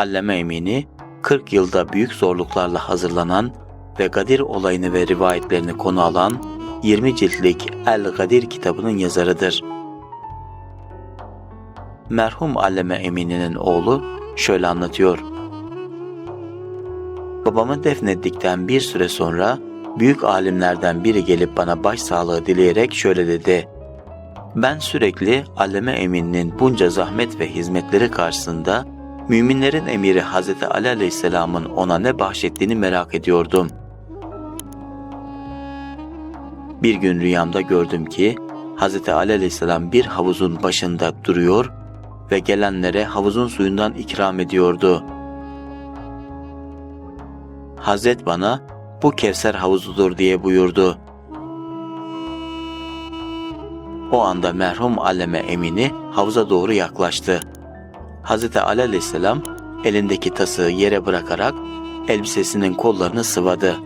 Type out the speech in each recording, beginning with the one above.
Alleme Emini 40 yılda büyük zorluklarla hazırlanan ve Gadir olayını ve rivayetlerini konu alan 20 ciltlik El Gadir kitabının yazarıdır. Merhum Alleme Emini'nin oğlu şöyle anlatıyor. Babamı defnettikten bir süre sonra büyük alimlerden biri gelip bana başsağlığı dileyerek şöyle dedi. Ben sürekli Alleme Emin'in bunca zahmet ve hizmetleri karşısında müminlerin emiri Hz. Ali Aleyhisselam'ın ona ne bahşettiğini merak ediyordum. Bir gün rüyamda gördüm ki Hz. Ali Aleyhisselam bir havuzun başında duruyor ve gelenlere havuzun suyundan ikram ediyordu. Hazret bana bu Kevser havuzudur diye buyurdu. O anda merhum Alleme Emini havuza doğru yaklaştı. Hz. Ali Aleyhisselam elindeki tası yere bırakarak elbisesinin kollarını sıvadı.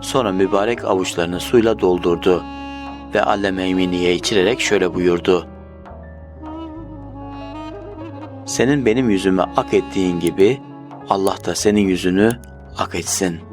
Sonra mübarek avuçlarını suyla doldurdu ve Alleme Emini'ye içirerek şöyle buyurdu. Senin benim yüzüme ak ettiğin gibi Allah da senin yüzünü ak etsin.''